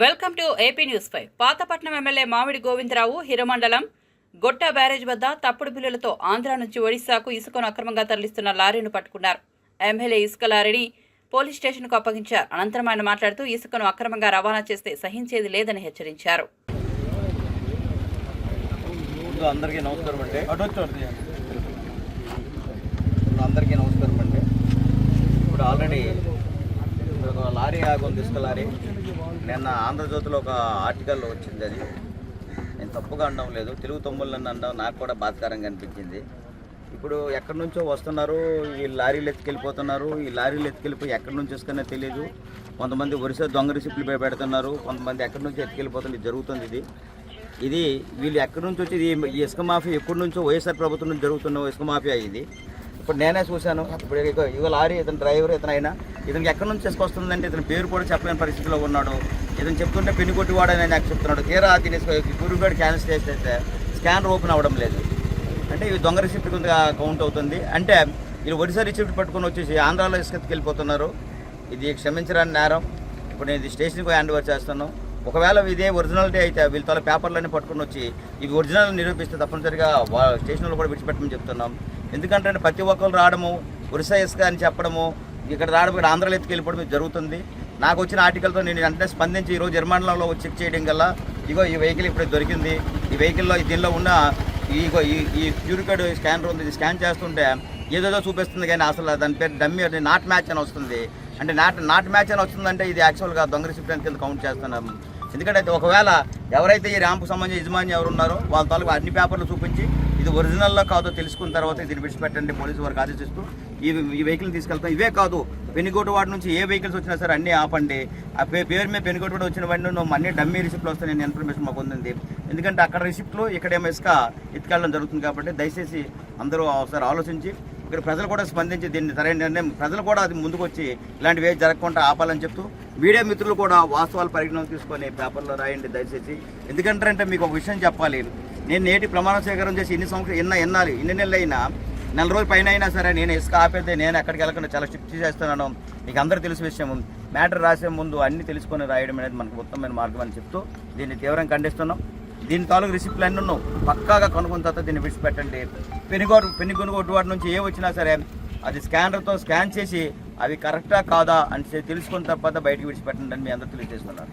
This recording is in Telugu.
Welcome to AP news five. Pathapatnam MLA Mamidi Govindarao Hiramandalam గొట్ట barrage వద్ద తప్పుడు బిల్లులతో ఆంధ్ర నుంచి ఒడిశాకు ఇసుకను అక్రమంగా తరలిస్తున్న లారీని పట్టుకున్నారు. ఎమ్మెల్యే ఇసుక లారీని పోలీస్ స్టేషన్కు అప్పగించారు. అనంతరం ఆయన మాట్లాడుతూ ఇసుకను అక్రమంగా రవాణా చేస్తే సహించేది లేదని హెచ్చరించారు. అందరికీ నమస్కారం అండి. అందరికీ నమస్కారం అండి. ఇప్పుడు ఆల్రెడీ లారీ ఆగుంది ఇసుక లారీ. నిన్న ఆంధ్రజ్యోతిలో ఒక ఆర్టికల్ వచ్చింది అది. నేను తప్పుగా అనడం లేదు. తెలుగు తమ్ముళ్ళని అనడం నాకు కూడా బాధకరంగా అనిపించింది. ఇప్పుడు ఎక్కడి నుంచో వస్తున్నారు ఈ లారీలు ఎత్తుకెళ్ళిపోతున్నారు ఈ లారీలు ఎత్తుకెళ్ళిపోయి ఎక్కడి నుంచి వస్తున్నా తెలియదు కొంతమంది ఒరిస్సా దొంగ రిసిప్ట్లు పెడుతున్నారు కొంతమంది ఎక్కడి నుంచి ఎత్తుకెళ్ళిపోతుంది జరుగుతుంది ఇది. ఇది వీళ్ళు ఎక్కడి నుంచి వచ్చి ఇది ఈ ఇసుక మాఫియా ఎక్కడి నుంచో వైఎస్ఆర్ ప్రభుత్వం నుంచి జరుగుతున్న ఇసుక మాఫియా ఇది. ఇప్పుడు నేనే చూశాను. ఇప్పుడు ఇగో లారీ ఇతను డ్రైవర్ ఇతను అయినా ఇతనికి ఎక్కడి నుంచి ఇసుక వస్తుందంటే ఇతని పేరు కూడా చెప్పలేని పరిస్థితిలో ఉన్నాడు. ఇతను చెప్తుంటే పెన్ను కొట్టివాడని నాకు చెప్తున్నాడు. తీరా దీని గురుగాడు క్యాన్సిల్ చేస్తే స్కానర్ ఓపెన్ అవ్వడం లేదు. అంటే ఇవి దొంగ రిసిప్ట్ కింద కౌంట్ అవుతుంది. అంటే వీళ్ళు ఒడిశా రిసిప్ట్ పట్టుకొని వచ్చేసి ఆంధ్రాలో ఇసుకెత్తికి వెళ్ళిపోతున్నారు ఇది క్షమించరాని నేరం. ఇప్పుడు నేను ఇది స్టేషన్కి హ్యాండ్ ఓవర్ చేస్తాను. ఒకవేళ ఇదే ఒరిజినాలిటీ అయితే వీళ్ళ తల పేపర్లన్నీ పట్టుకొని వచ్చి ఇవి ఒరిజినల్ నిరూపిస్తే తప్పనిసరిగా స్టేషన్లో కూడా విడిచిపెట్టమని చెప్తున్నాం. ఎందుకంటే ప్రతి ఒక్కరు రావడము ఒరిసా ఇసుక అని చెప్పడము ఇక్కడ రావడం ఇక్కడ ఆంధ్రాలో ఎత్తుకెళ్ళిపోవడం ఇది జరుగుతుంది. నాకు వచ్చిన ఆర్టికల్తో నేను వెంటనే స్పందించి ఈరోజు నిర్మాణంలో చెక్ చేయడం గల ఇగో ఈ వెహికల్ ఇప్పుడు దొరికింది. ఈ వెహికల్లో దీనిలో ఉన్న ఇగో ఈ ఈ క్యూర్ స్కానర్ ఉంది ఇది స్కాన్ చేస్తుంటే ఏదేదో చూపిస్తుంది కానీ అసలు దాని పేరు డమ్మీ నాట్ మ్యాచ్ అని వస్తుంది. అంటే నాట్ నాట్ మ్యాచ్ అని వస్తుందంటే ఇది యాక్చువల్గా దొంగ రిసిప్ట్ కింద కౌంట్ చేస్తున్నాము ఎందుకంటే ఒకవేళ ఎవరైతే ఈ ర్యాంపు సంబంధించిన యజమాని ఎవరు ఉన్నారో వాళ్ళ తాలూకు అన్ని పేపర్లు చూపించి ఇది ఒరిజినల్లో కాదో తెలుసుకున్న తర్వాత దీన్ని విడిచిపెట్టండి పోలీసు వారికి ఆదేశిస్తూ ఈ ఈ వెహికల్ తీసుకెళ్తాం. ఇవే కాదు పెనుగోటు వాడి నుంచి ఏ వెహికల్స్ వచ్చినా సరే అన్నీ ఆపండి. ఆ పే పేరు మీద పెనుగోటు వాడు వచ్చిన వాడిని నువ్వు అన్ని డమ్మీ రిసిప్ట్లు వస్తాయి నేను ఇన్ఫర్మేషన్ మాకు ఉంది ఎందుకంటే అక్కడ రిసిప్ట్లు ఇక్కడేమో ఇసుక ఎత్తుకెళ్ళడం జరుగుతుంది కాబట్టి దయచేసి అందరూ ఒకసారి ఆలోచించి ఇక్కడ ప్రజలు కూడా స్పందించి దీన్ని సరైన నిర్ణయం ప్రజలు కూడా అది ముందుకు వచ్చి ఇలాంటివి ఏవి జరగకుండా ఆపాలని చెప్తూ మీడియా మిత్రులు కూడా వాస్తవాలు పరిగణలోకి తీసుకొని పేపర్లో రాయండి దయచేసి. ఎందుకంటే మీకు ఒక విషయం చెప్పాలి. నేను నేటి ప్రమాణ స్వీకారం చేసి ఇన్ని సంవత్సరాలు ఎన్న ఎన్నాలి ఇన్ని నెలలు అయినా నెల రోజుల పైన అయినా సరే నేను ఇసుక ఆపేదే నేను ఎక్కడికి వెళ్ళకుండా చాలా స్ట్రిక్ట్ చేస్తున్నాను మీకు అందరూ తెలిసిన విషయం మ్యాటర్ రాసే ముందు అన్ని తెలుసుకొని రాయడం అనేది మనకు ఉత్తమమైన మార్గం అని చెప్తూ దీన్ని తీవ్రంగా ఖండిస్తున్నాం. దీని తాలూకు రిసిప్ట్లు అన్నీ ఉన్నావు. పక్కాగా కనుక్కున్న తర్వాత దీన్ని విడిచిపెట్టండి. పెనుగోడు పెనుగొనుగోటు వాటి నుంచి ఏ వచ్చినా సరే అది స్కానర్తో స్కాన్ చేసి అవి కరెక్టా కాదా అని తెలుసుకున్న తర్వాత బయటకు విడిచిపెట్టండి అని మీ అందరూ తెలియజేస్తున్నారు.